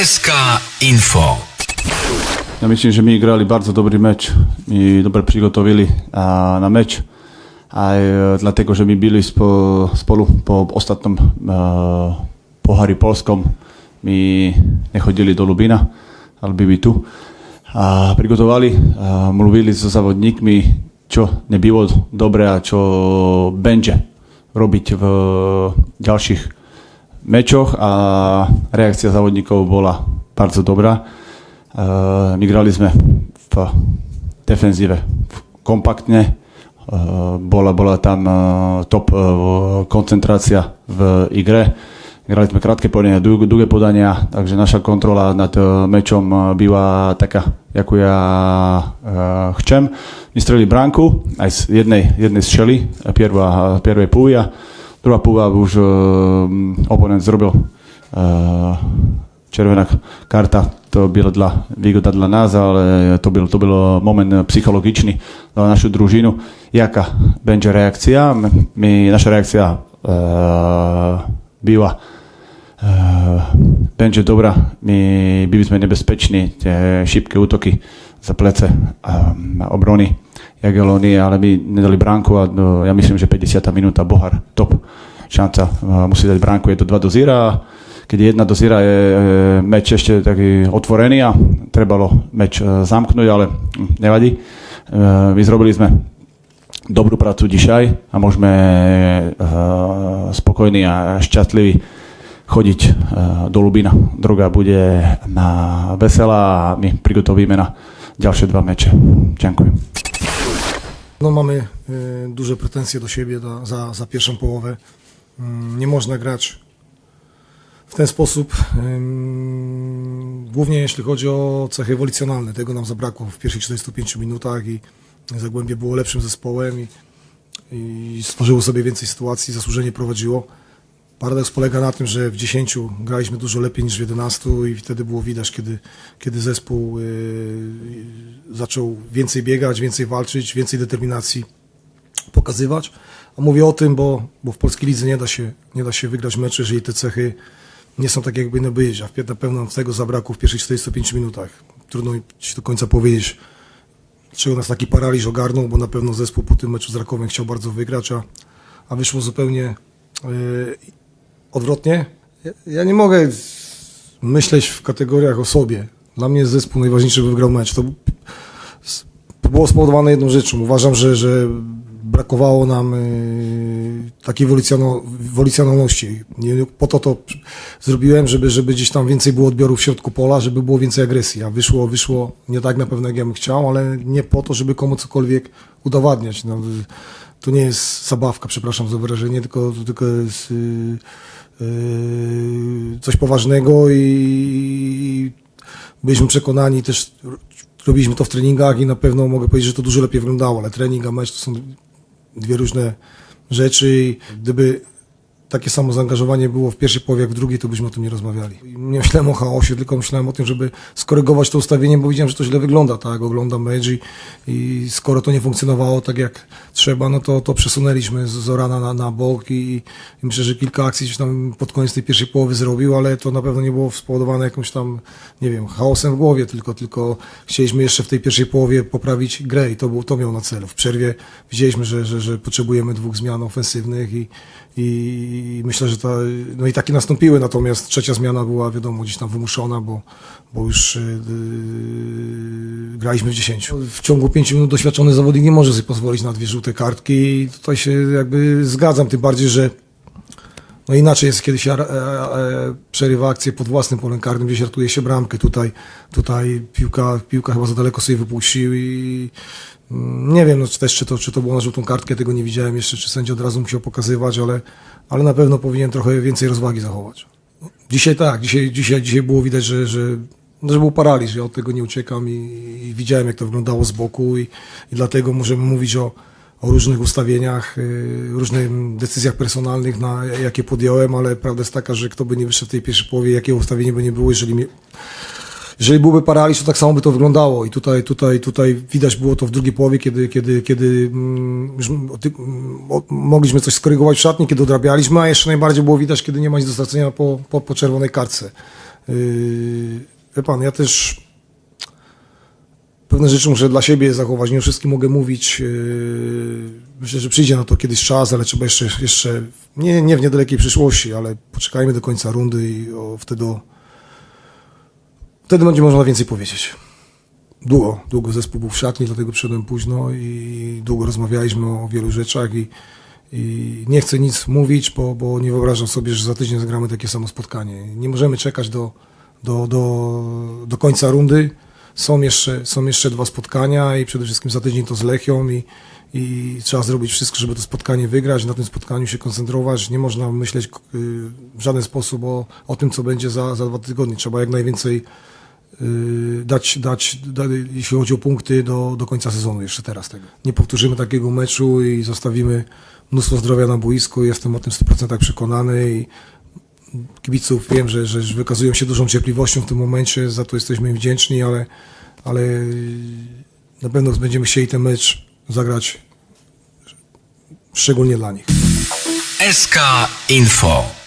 SK Info. Ja myslím, že my igrali bardzo dobry mecz. My dobre přigotowili a, na mecz. Aj e, dlatego, że my byli spo, spolu po ostatnom e, polskom. My nechodili do Lubina, ale byli tu. A prigotovali, a mluvili so závodníkmi, čo nebylo dobre a čo będzie robiť v ďalších mečoch a reakcia závodníkov bola bardzo dobrá. Uh, my grali sme v defenzíve kompaktne, uh, bola, bola tam uh, top koncentrácia v igre. Grali sme krátke podania, dlhé, podania, takže naša kontrola nad mečom býva taká, ako ja chcem. My bránku, aj z jednej, jednej střely, prvá, prvej púvy a druhá púva už uh, oponent zrobil uh, červená karta, to bylo dla, výgoda dla nás, ale to byl, to byl moment psychologičný na našu družinu. Jaká będzie reakcia? My, naša reakcia uh, byla uh, będzie dobrá. My byli sme nebezpeční, tie šipké útoky za plece um, obrony Jagelony, ale my nedali bránku a no, ja myslím, že 50. minúta Bohar, top šanca, musí dať bránku, je to 2 do 0 a keď jedna do zira je e, meč ešte taký otvorený a trebalo meč e, zamknúť, ale hm, nevadí. E, my zrobili sme dobrú prácu dišaj a môžeme e, spokojní a šťastliví chodiť e, do Lubina. Druga bude na Vesela a my prigotovíme na ďalšie dva meče. Ďakujem. No mamy y, duże pretensje do siebie za, za pierwszą połowę. Mm, nie można grać w ten sposób, głównie jeśli chodzi o cechy ewolucjonalne. Tego nam zabrakło w pierwszych 45 minutach i Zagłębie było lepszym zespołem i, i stworzyło sobie więcej sytuacji, zasłużenie prowadziło. Paradoks polega na tym, że w 10 graliśmy dużo lepiej niż w 11 i wtedy było widać, kiedy, kiedy zespół y, zaczął więcej biegać, więcej walczyć, więcej determinacji pokazywać. A mówię o tym, bo, bo w polskiej lidze nie da, się, nie da się wygrać meczu, jeżeli te cechy nie są takie, jak powinny być, a na pewno tego zabrakło w pierwszych 45 minutach. Trudno ci do końca powiedzieć, czego nas taki paraliż ogarnął, bo na pewno zespół po tym meczu z Rakowem chciał bardzo wygrać, a, a wyszło zupełnie yy, odwrotnie. Ja, nie mogę myśleć w kategoriach o sobie. Dla mnie jest zespół najważniejszy, by wygrał mecz. To, było spowodowane jedną rzeczą. Uważam, że, że brakowało nam y, takiej wolicjonalności. Po to to zrobiłem, żeby, żeby gdzieś tam więcej było odbioru w środku pola, żeby było więcej agresji. A wyszło, wyszło nie tak na pewno, jak ja bym chciał, ale nie po to, żeby komu cokolwiek udowadniać. No, to nie jest zabawka, przepraszam za wyrażenie, tylko, tylko jest y, y, coś poważnego i byliśmy przekonani też robiliśmy to w treningach i na pewno mogę powiedzieć, że to dużo lepiej wyglądało, ale trening a mecz to są dwie różne rzeczy i gdyby takie samo zaangażowanie było w pierwszej połowie jak w drugiej, to byśmy o tym nie rozmawiali. Nie myślałem o chaosie, tylko myślałem o tym, żeby skorygować to ustawienie, bo widziałem, że to źle wygląda, tak, oglądam mecz i, i skoro to nie funkcjonowało tak jak trzeba, no to, to przesunęliśmy Zorana na, na bok i, i myślę, że kilka akcji gdzieś tam pod koniec tej pierwszej połowy zrobił, ale to na pewno nie było spowodowane jakimś tam, nie wiem, chaosem w głowie, tylko, tylko chcieliśmy jeszcze w tej pierwszej połowie poprawić grę i to, był, to miał na celu. W przerwie widzieliśmy, że, że, że potrzebujemy dwóch zmian ofensywnych i, i myślę, że ta, no i takie nastąpiły, natomiast trzecia zmiana była wiadomo gdzieś tam wymuszona, bo, bo już yy, graliśmy w 10. W ciągu 5 minut doświadczony zawodnik nie może sobie pozwolić na dwie żółte kartki i tutaj się jakby zgadzam, tym bardziej, że no inaczej jest, kiedy się e, e, przerywa akcję pod własnym polem karnym, gdzieś ratuje się bramkę. Tutaj, tutaj piłka, piłka chyba za daleko sobie wypuścił i mm, nie wiem no, czy też, czy to, czy to było na żółtą kartkę, tego nie widziałem jeszcze, czy sędzia od razu musiał pokazywać, ale, ale na pewno powinien trochę więcej rozwagi zachować. Dzisiaj tak, dzisiaj, dzisiaj, dzisiaj było widać, że, że, no, że był paraliż, ja od tego nie uciekam i, i widziałem jak to wyglądało z boku i, i dlatego możemy mówić o, o różnych ustawieniach, y, różnych decyzjach personalnych, na jakie podjąłem, ale prawda jest taka, że kto by nie wyszedł w tej pierwszej połowie, jakie ustawienie by nie było, jeżeli mi, jeżeli byłby paraliż, to tak samo by to wyglądało. I tutaj, tutaj, tutaj widać było to w drugiej połowie, kiedy, kiedy, kiedy mm, mm, mogliśmy coś skorygować w szatni, kiedy odrabialiśmy, a jeszcze najbardziej było widać, kiedy nie ma nic do stracenia po, po, po czerwonej kartce. Yy, wie pan, ja też pewne rzeczy muszę dla siebie zachować. Nie o wszystkim mogę mówić. Yy, myślę, że przyjdzie na to kiedyś czas, ale trzeba jeszcze, jeszcze nie, nie w niedalekiej przyszłości, ale poczekajmy do końca rundy i o, wtedy, wtedy będzie można więcej powiedzieć. Długo, długo zespół był w szatni, dlatego przyszedłem późno i długo rozmawialiśmy o wielu rzeczach i, i nie chcę nic mówić, bo, bo nie wyobrażam sobie, że za tydzień zagramy takie samo spotkanie. Nie możemy czekać do, do, do, do końca rundy. Są jeszcze, są jeszcze dwa spotkania i przede wszystkim za tydzień to z Lechią i, i trzeba zrobić wszystko, żeby to spotkanie wygrać, na tym spotkaniu się koncentrować. Nie można myśleć y, w żaden sposób o, o tym, co będzie za, za dwa tygodnie. Trzeba jak najwięcej y, dać, dać, da, jeśli chodzi o punkty do, do końca sezonu jeszcze teraz tego. Nie powtórzymy takiego meczu i zostawimy mnóstwo zdrowia na boisku. Jestem o tym w 100% przekonany i kibiców wiem, że, że wykazują się dużą cierpliwością w tym momencie, za to jesteśmy im wdzięczni, ale, ale na pewno będziemy chcieli ten mecz zagrać szczególnie dla nich. SK Info.